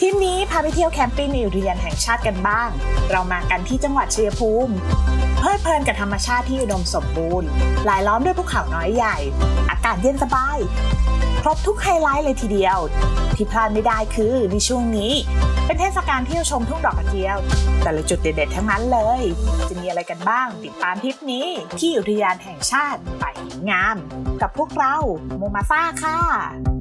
ทริปนี้พาไปเที่ยวแคมปิ้งในอุทยานแห่งชาติกันบ้าง เรามากันที่จังหวัดชัยภูมิ เพลิดเพลินกับธรรมชาติที่อุดมสมบูรณ์รายล้อมด้วยภูเขาน้อยใหญ่ อากาศเย็นสบาย ครบทุกไฮไลท์เลยทีเดียว ที่พลาดไม่ได้คือในช่วงนี้ เป็นเทศกาลเที่ยวชมทุ่งดอกกระเจียว แต่ละจุดเด็ดๆทั้งนั้นเลย จะมีอะไรกันบ้าง ติดตามทริปนี้ที่อุทยานแห่งชาติป่าหินงาม กับพวกเราโมมาซ่าค่ะ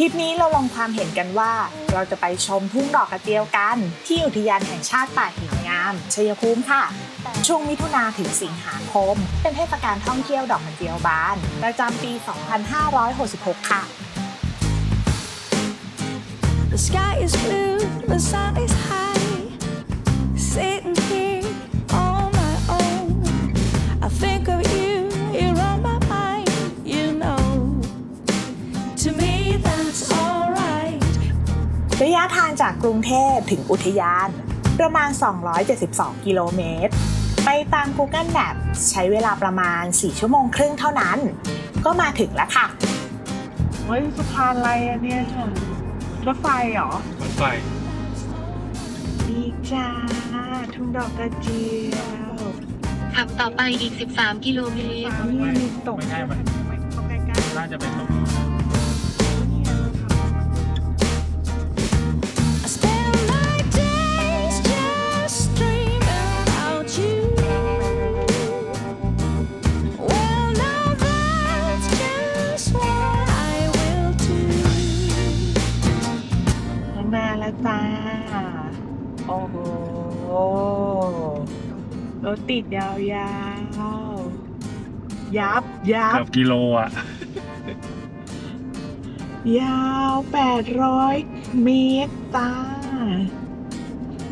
ทริปนี้เราลงความเห็นกันว่า เราจะไปชมทุ่งดอกกระเจียวกัน ที่อุทยานแห่งชาติป่าหินงามชัยภูมิค่ะ ช่วงมิถุนาถึงสิงหาคม เป็นเทศกาลท่องเที่ยวดอกกระเจียวบาน ประจำปี 2566 ค่ะ The sky is blue, the sun is high. Sitting here ทางจากกรุงเทพถึงอุทยาน ประมาณ 272 กิโลเมตร ไปตาม Google Map ใช้เวลาประมาณ 4 ชั่วโมงครึ่งเท่านั้น ก็มาถึงแล้วค่ะ เฮ้ยสะพานอะไรอะเนี่ยรถไฟเหรอ รถไฟดีจ้า ทุ่งดอกกระเจียวขับต่อไปอีก 13 กิโลเมตรนี่มีตกไม่ใช่ไหมเข้าใกล้ๆน่าจะเป็นตรง I จ้า โอ้โห รถติดยาวๆยับยับเกือบกิโลอะ ยาว800เมตรจ้า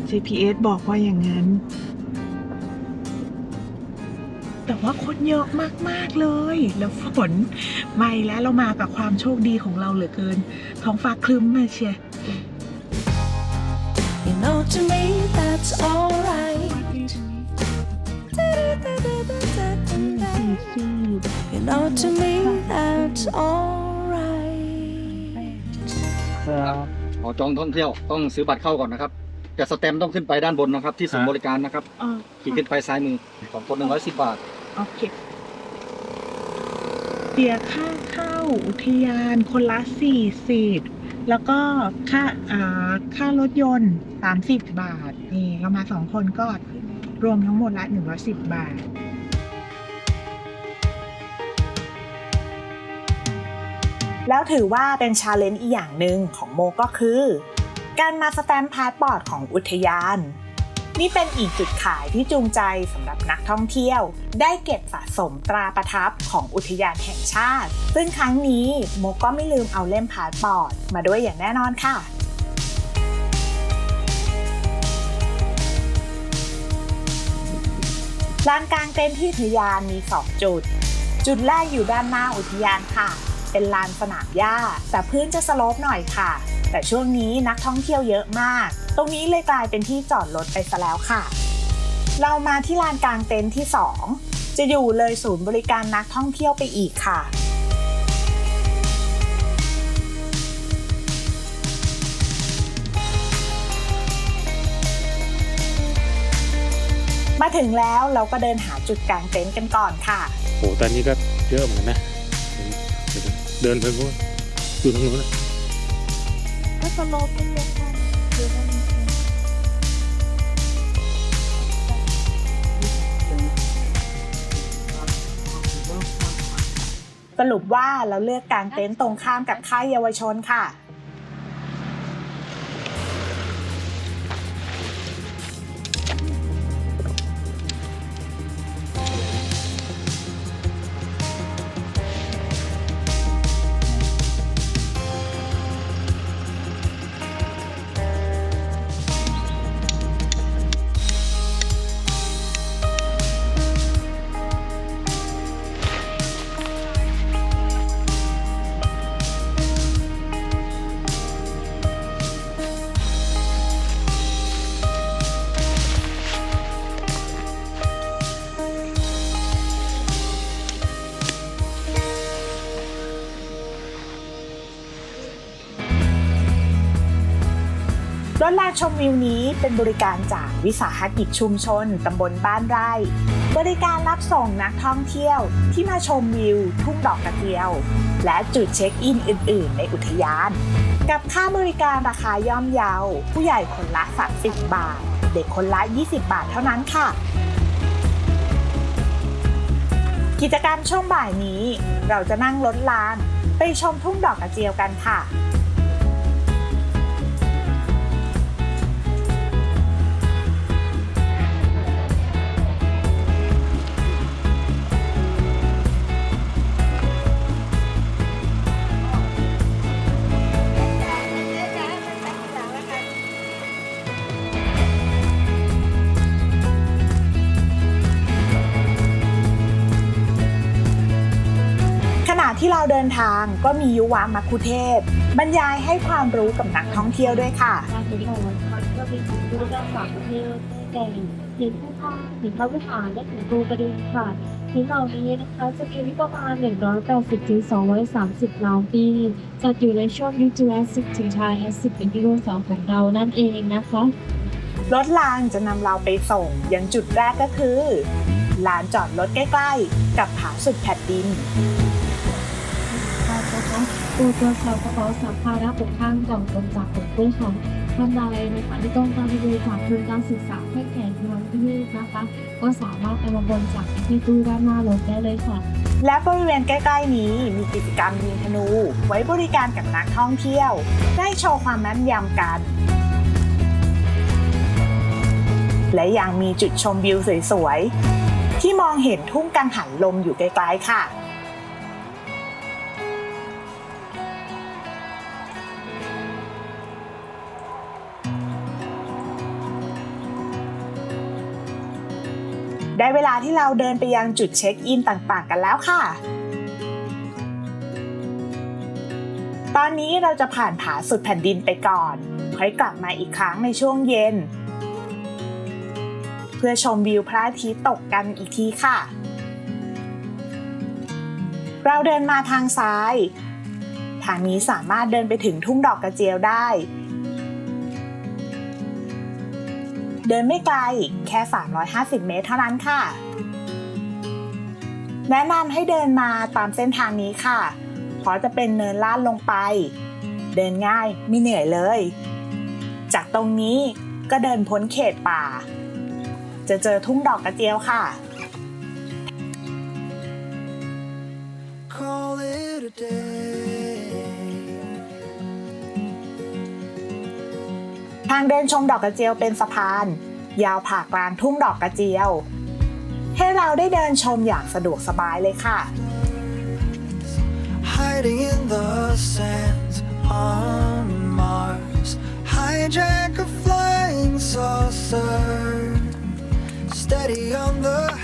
GPS บอกว่าอย่างนั้น แต่ว่าคนเยอะมาก ๆ เลย แล้วฝนไม่แล้วเรามากับความโชคดีของเราเหลือเกิน ท้องฟ้าคลึ้มมาเชีย You know, to me, that's alright. You know, to me, that's alright. ขอจองท่องเที่ยวต้องซื้อบัตรเข้าก่อนนะครับ แต่สแตมป์ต้องขึ้นไปด้านบนนะครับ ที่ศูนย์บริการนะครับเออขี่ขึ้นไปซ้ายมือสองคนหนึ่งร้อยสิบบาท โอเคเสียค่าเข้าอุทยานคนละสี่สิบ แล้วก็ค่าค่ารถยนต์สามสิบบาท นี่เรามาสองคนก็รวมทั้งหมดละหนึ่งร้อยสิบบาทแล้วถือว่าเป็นชาเลนจ์อีกอย่างหนึ่งของโมก็คือ การมาสแตมพาสปอร์ตของอุทยาน นี่เป็นอีกจุดขายที่จูงใจสำหรับนักท่องเที่ยว ได้เก็บสะสมตราประทับของอุทยานแห่งชาติ ซึ่งครั้งนี้โมก็ไม่ลืมเอาเล่มพาสปอร์ตมาด้วยอย่างแน่นอนค่ะลานกลางเต็นท์ที่อุทยานมี 2 จุด จุดแรกอยู่ด้านหน้าอุทยานค่ะ เป็นลานสนามหญ้า แต่พื้นจะสโลปหน่อยค่ะ แต่ช่วงนี้นักท่องเที่ยวเยอะมาก ตรงนี้เลยกลายเป็นที่จอดรถไปซะแล้วค่ะ เรามาที่ลานกลางเต็นท์ที่ 2 จะอยู่เลยศูนย์บริการนักท่องเที่ยวไปอีกค่ะมาถึงแล้วเราก็เดินหาจุดกางเต็นท์กันก่อนค่ะ โห ตอนนี้ก็เยอะเหมือนกันนะ เดินไปพวกอยู่ตรงนู้นนะก็สโลปเป็นยังไงสรุปว่าเราเลือกกางเต็นท์ตรงข้ามกับค่ายเยาวชนค่ะ ชมวิวนี้เป็นบริการจากวิสาหกิจชุมชนตำบลบ้านไร่ บริการรับส่งนักท่องเที่ยวที่มาชมวิวทุ่งดอกกระเจียว และจุดเช็คอินอื่น ๆ ในอุทยาน กับค่าบริการราคาย่อมเยา ผู้ใหญ่คนละ 30 บาท เด็กคนละ 20 บาทเท่านั้นค่ะ กิจกรรมช่วงบ่ายนี้ เราจะนั่งรถราง ไปชมทุ่งดอกกระเจียวกันค่ะ ทางก็มียุวามัคคุเทศ์บรรยายให้ความรู้กับนักท่องเที่ยวด้วยค่ะ การเดินทางมันก็เป็นสิ่งที่เราสามประเทศแต่ถึงผู้ท่าถึงพระวิหารและถึงตูประเด็นค่ะถึงเหล่านี้นะคะจะมีอายุประมาณ 180ถึง230ล้านปีจัดอยู่ในช่วงยุคจูราสสิกถึงไทแอสสิกเป็นที่รุ่นสองของเรานั่นเองนะคะรถรางจะนำเราไปส่งยังจุดแรกก็คือลานจอดรถใกล้ ๆ กับผาสุดแผ่นดิน นะคะตัวตัวสาวกระเป๋าสัมภาระปกข้างกล่องกลมจากผมด้วยค่ะท่านใดนะคะที่ต้องการบริจาคทุนการศึกษาให้แก่น้องที่นี่นะคะ ก็สามารถเอามาบริจาคที่ตู้ด้านหน้ารถได้เลยค่ะ และบริเวณใกล้ๆนี้มีกิจกรรมยิงธนู ไว้บริการกับนักท่องเที่ยว ได้โชว์ความแม่นยำกัน และยังมีจุดชมวิวสวยๆที่มองเห็นทุ่งกังหันลมอยู่ไกลๆค่ะ ได้เวลาที่เราเดินไปยังจุดเช็คอินต่างๆ กันแล้วค่ะ ตอนนี้เราจะผ่านผาสุดแผ่นดินไปก่อน ค่อยกลับมาอีกครั้งในช่วงเย็น เพื่อชมวิวพระอาทิตย์ตกกันอีกทีค่ะ เราเดินมาทางซ้าย ทางนี้สามารถเดินไปถึงทุ่งดอกกระเจียวได้ เดินไม่ไกลแค่ 350 เมตรเท่านั้นค่ะ แนะนำให้เดินมาตามเส้นทางนี้ค่ะ เพราะจะเป็นเนินลาดลงไป เดินง่ายไม่เหนื่อยเลย จากตรงนี้ก็เดินพ้นเขตป่า จะเจอทุ่งดอกกระเจียวค่ะ ทางเดินชมดอกกระเจียวเป็นสะพาน ยาวผ่ากลางทุ่งดอกกระเจียว ให้เราได้เดินชมอย่างสะดวกสบายเลยค่ะ Hiding in the sand on Mars. Hijack a flying saucer. Steady on the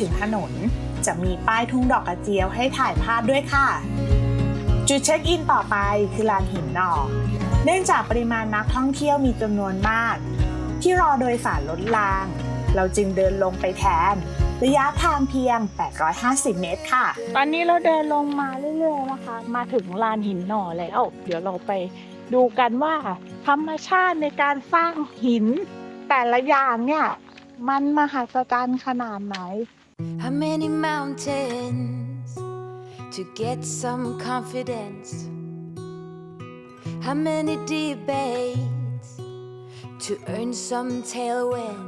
ถึงถนน จะมีป้ายทุ่งดอกกระเจียวให้ถ่ายภาพด้วยค่ะ จุดเช็คอินต่อไปคือลานหินหนอก เนื่องจากปริมาณนักท่องเที่ยวมีจำนวนมาก ที่รอโดยสารรถราง เราจึงเดินลงไปแทน ระยะทางเพียง 850 เมตรค่ะ ตอนนี้เราเดินลงมาเรื่อยๆนะคะ มาถึงลานหินหน่อแล้ว เดี๋ยวเราไปดูกันว่า ธรรมชาติในการสร้างหิน แต่ละอย่างเนี่ย มันมหัศจรรย์ขนาดไหน How many mountains to get some confidence? How many debates to earn some tailwind?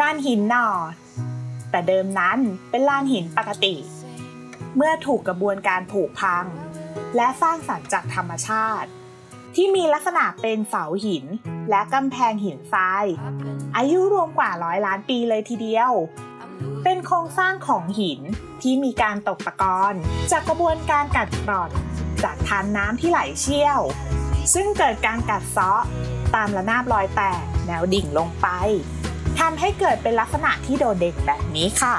ลานหินหนอแต่เดิมนั้นเป็นลานหินปกติ เมื่อถูกกระบวนการผุพัง และสร้างสรรค์จากธรรมชาติ ที่มีลักษณะเป็นเสาหินและกำแพงหินทราย อายุรวมกว่าร้อยล้านปีเลยทีเดียว เป็นโครงสร้างของหินที่มีการตกตะกอนจากกระบวนการกัดกร่อนจากทานน้ำที่ไหลเชี่ยว ซึ่งเกิดการกัดเซาะตามระนาบรอยแตกแนวดิ่งลงไปทำให้เกิดเป็นลักษณะที่โดดเด่นแบบนี้ค่ะ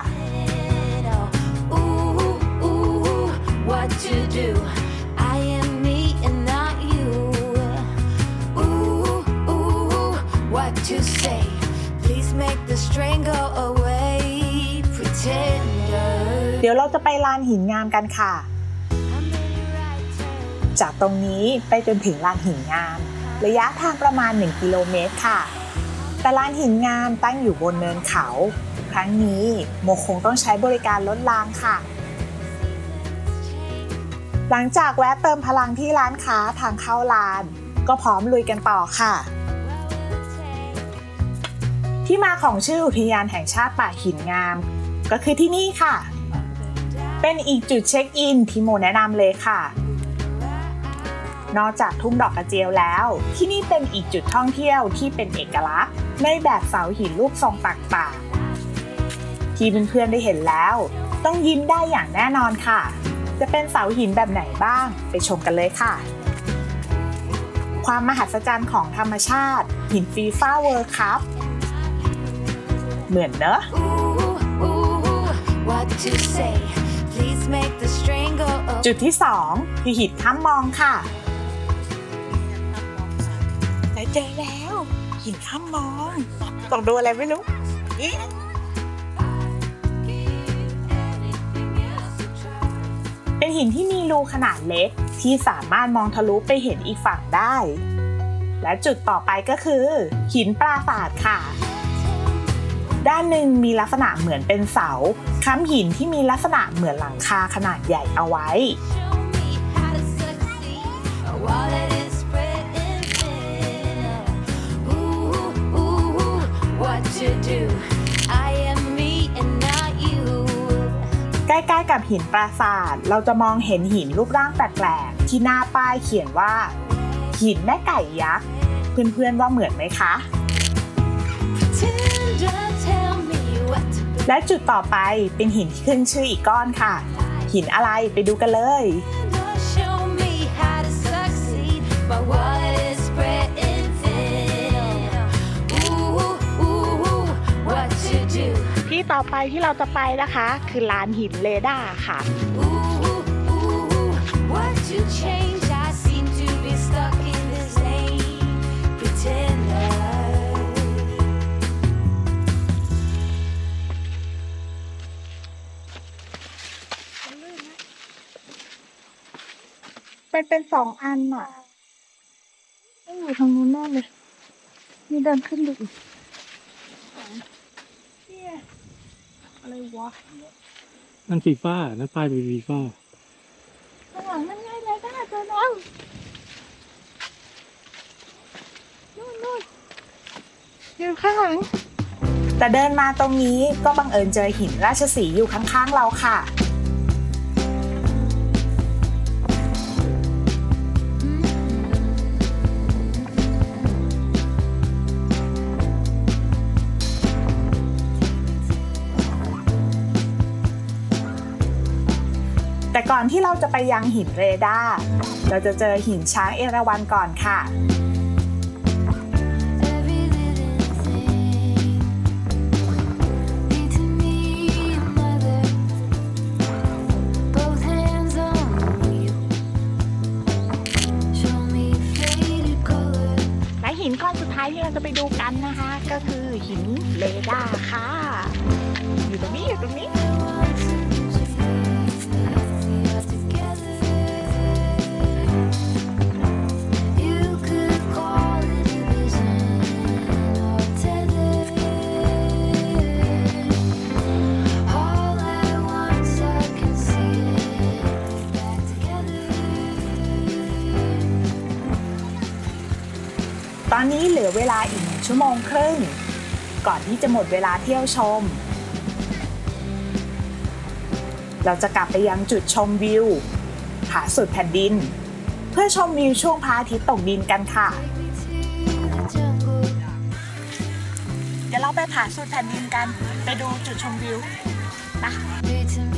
Ooh, ooh, what to do? เดี๋ยวเราจะไปลานหินงามกันค่ะ จากตรงนี้ไปจนถึงลานหินงาม ระยะทางประมาณ 1 กิโลเมตรค่ะ แต่ลานหินงามตั้งอยู่บนเนินเขา ครั้งนี้โมคงต้องใช้บริการลดรางค่ะ หลังจากแวะเติมพลังที่ร้านค้าทางเข้าลาน ก็พร้อมลุยกันต่อค่ะ ที่มาของชื่ออุทยานแห่งชาติป่าหินงาม ก็คือที่นี่ค่ะ เป็นอีกจุดเช็คอินที่โมแนะนำเลยค่ะ นอกจากทุ่งดอกกระเจียวแล้ว ที่นี่เป็นอีกจุดท่องเที่ยวที่เป็นเอกลักษณ์ ในแบบเสาหินรูปทรงต่างๆที่เพื่อนๆได้เห็นแล้ว ต้องยิ้มได้อย่างแน่นอนค่ะ จะเป็นเสาหินแบบไหนบ้าง ไปชมกันเลยค่ะความมหัศจรรย์ของธรรมชาติ หินฟีฟ่าเวิร์คัพ เหมือนเนอะ Ooh, ooh, what to say? Please make the strain go away. จุดที่ 2 คือหินข้ามมองค่ะและเจอแล้ว หินข้ามมองต้องดูอะไรไม่รู้อิ๊ะเป็นหินที่มีรูขนาดเล็กที่สามารถมองทะลุไปเห็นอีกฝั่งได้ และจุดต่อไปก็คือ หินปราสาทค่ะ ด้านหนึ่งมีลักษณะเหมือนเป็นเสา ค้ำหินที่มีลักษณะเหมือนหลังคาขนาดใหญ่เอาไว้ ใกล้ๆกับหินปราสาท เราจะมองเห็นหินรูปร่างแปลกๆ ที่หน้าป้ายเขียนว่า หินแม่ไก่ยักษ์ เพื่อนๆว่าเหมือนไหมคะ และจุดต่อไปเป็นหินที่ขึ้นชื่ออีกก้อนค่ะ หินอะไรไปดูกันเลย Show me how to succeed, but what is spreading thin. Ooh, ooh, what to do? ที่ต่อไปที่เราจะไปนะคะ คือลานหินเรดาร์ค่ะ Ooh, ooh, what to change? เป็นเป็นสองอันอะต้องอยู่ทางนู้นแน่เลยมีเดินขึ้นดูอีกเนี่ยอะไรวะนั่นฟีฟ่านั่นป้ายเป็นฟีฟ่าข้างหลังนั่นไงเลยได้เจอแล้วนู่นนู่นอยู่ข้างหลัง แต่เดินมาตรงนี้ก็บังเอิญเจอหินราชสีห์อยู่ข้างๆเราค่ะ ก่อนที่เราจะไปยังหินเรดาร์เราจะเจอหินช้างเอราวัณก่อนค่ะ ตอนนี้เหลือเวลาอีกชั่วโมงครึ่ง ก่อนที่จะหมดเวลาเที่ยวชม เราจะกลับไปยังจุดชมวิวผาสุดแผ่นดิน เพื่อชมวิวช่วงพระอาทิตย์ตกดินกันค่ะ เดี๋ยวเราไปผาสุดแผ่นดินกัน ไปดูจุดชมวิว Read to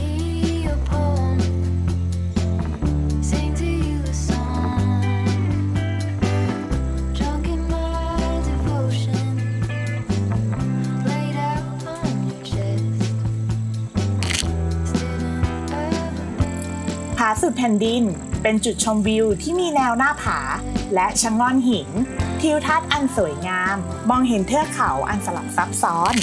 สุดแผ่นดิน เป็นจุดชมวิวที่มีแนวหน้าผา และชะง่อนหิน ทิวทัศน์อันสวยงาม มองเห็นเทือกเขาอันสลับซับซ้อน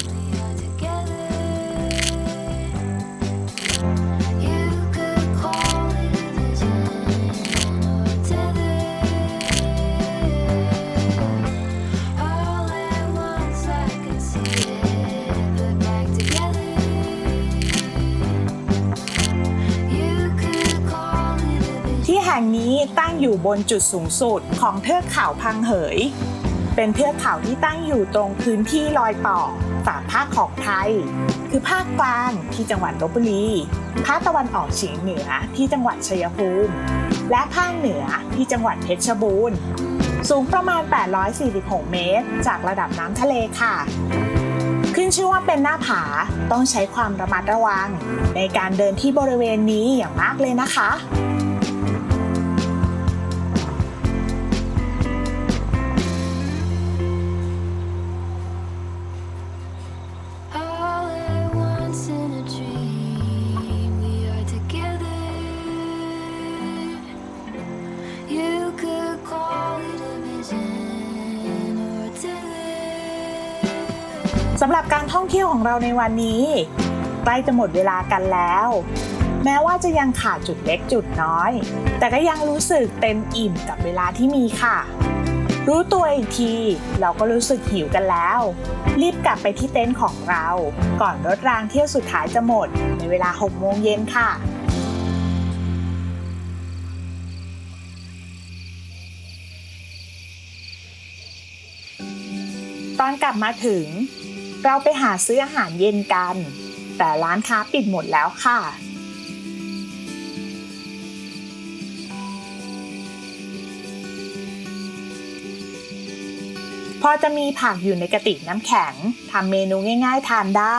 ตั้งอยู่บนจุดสูงสุดของเทือกเขาพังเหย เป็นเทือกเขาที่ตั้งอยู่ตรงพื้นที่รอยต่อสามภาคของไทย คือภาคกลางที่จังหวัดลบบุรี ภาคตะวันออกเฉียงเหนือที่จังหวัดชัยภูมิ และภาคเหนือที่จังหวัดเพชรบูรณ์ สูงประมาณ 846 เมตร จากระดับน้ำทะเลค่ะขึ้นชื่อว่าเป็นหน้าผาต้องใช้ความระมัดระวัง ในการเดินที่บริเวณนี้อย่างมากเลยนะคะ ของเราในวันนี้ ใกล้จะหมดเวลากันแล้ว แม้ว่าจะยังขาดจุดเล็กจุดน้อย แต่ก็ยังรู้สึกเต็มอิ่มกับเวลาที่มีค่ะ รู้ตัวอีกที เราก็รู้สึกหิวกันแล้ว รีบกลับไปที่เต็นท์ของเรา ก่อนรถรางเที่ยวสุดท้ายจะหมด ในเวลา6โมงเย็นค่ะตอนกลับมาถึง เราไปหาซื้ออาหารเย็นกัน แต่ร้านค้าปิดหมดแล้วค่ะ พอจะมีผักอยู่ในกระติกน้ำแข็งทำเมนูง่าย ๆ ทานได้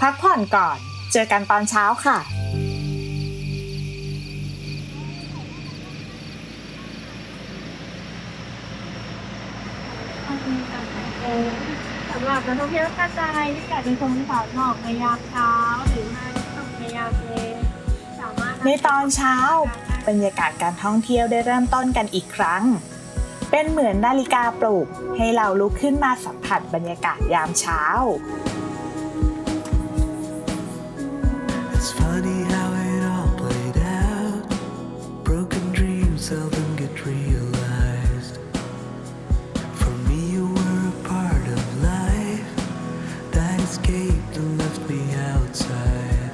พักผ่อนก่อน เจอกันตอนเช้าค่ะสำหรับนักท่องเที่ยวท่านใดที่อยากจะชมสาวหมอกในยามเช้าหรือมาชมในยามเย็นสามารถในตอนเช้า บรรยากาศการท่องเที่ยวได้เริ่มต้นกันอีกครั้ง เป็นเหมือนนาฬิกาปลุกให้เราลุกขึ้นมาสัมผัสบรรยากาศยามเช้า It's funny how it all played out. Broken dreams seldom get realized. For me, you were a part of life that escaped and left me outside.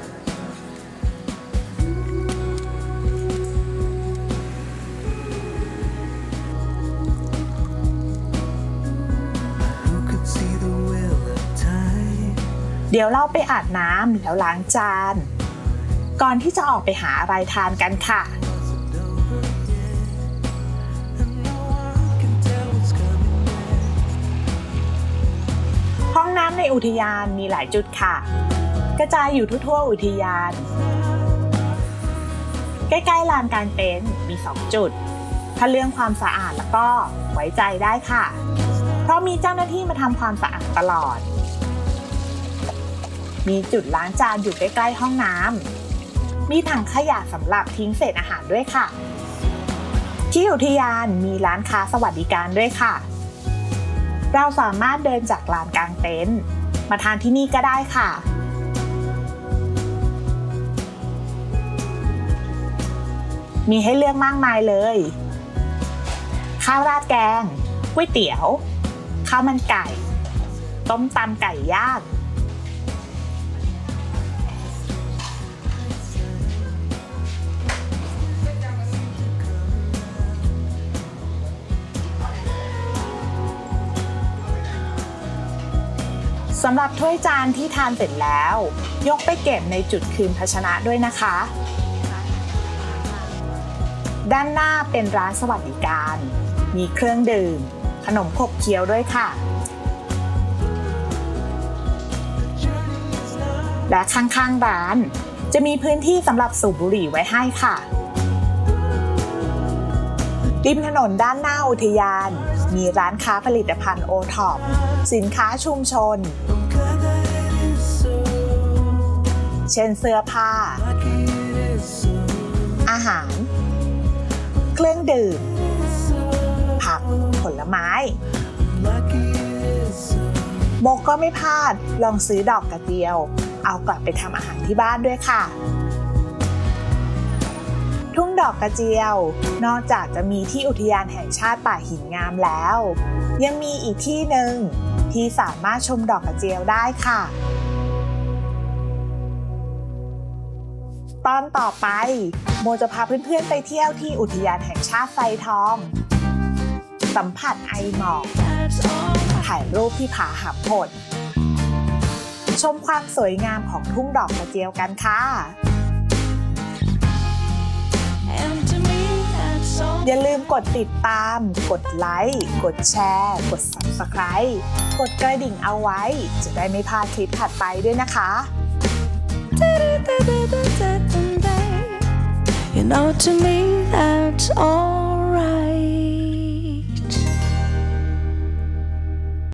Who could see the will of time? เดี๋ยวเราไปอาบน้ำแล้วล้างจาน ก่อนที่จะออกไปหาอะไรทานกันค่ะห้องน้ำในอุทยานมีหลายจุดค่ะ กระจายอยู่ทั่วๆอุทยาน ใกล้ๆลานกางเต็นท์มี 2 จุด ถ้าเรื่องความสะอาดแล้วก็ไว้ใจได้ค่ะ เพราะมีเจ้าหน้าที่มาทำความสะอาดตลอด มีจุดล้างจานอยู่ใกล้ๆห้องน้ำ มีถังขยะสำหรับทิ้งเศษอาหารด้วยค่ะ ที่อุทยานมีร้านค้าสวัสดิการด้วยค่ะ เราสามารถเดินจากลานกลางเต็นท์มาทานที่นี่ก็ได้ค่ะมีให้เลือกมากมายเลย ข้าวราดแกง ก๋วยเตี๋ยว ข้าวมันไก่ ต้มตำไก่ย่าง สำหรับถ้วยจานที่ทานเสร็จแล้ว ยกไปเก็บในจุดคืนภาชนะด้วยนะคะ ด้านหน้าเป็นร้านสวัสดิการ มีเครื่องดื่ม ขนมขบเคี้ยวด้วยค่ะ และข้างๆร้าน จะมีพื้นที่สำหรับสูบบุหรี่ไว้ให้ค่ะริมถนนด้านหน้าอุทยาน มีร้านค้าผลิตภัณฑ์โอท็อปสินค้าชุมชน เช่นเสื้อผ้า อาหาร เครื่องดื่ม ผักผลไม้ โมก็ไม่พลาดลองซื้อดอกกระเจียว เอากลับไปทำอาหารที่บ้านด้วยค่ะ ทุ่งดอกกระเจียว นอกจากจะมีที่อุทยานแห่งชาติป่าหินงามแล้ว ยังมีอีกที่หนึ่งที่สามารถชมดอกกระเจียวได้ค่ะ ตอนต่อไป โมจะพาเพื่อนๆไปเที่ยวที่อุทยานแห่งชาติไซทอง สัมผัสไอหมอกถ่ายรูปที่ผาหำโหดชมความสวยงามของทุ่งดอกกระเจียวกันค่ะ อย่าลืมกดติดตาม กดไลค์ กดแชร์ กด Subscribe กดกระดิ่งเอาไว้ จะได้ไม่พลาดคลิปถัดไปด้วยนะคะ You know, to me, that's alright.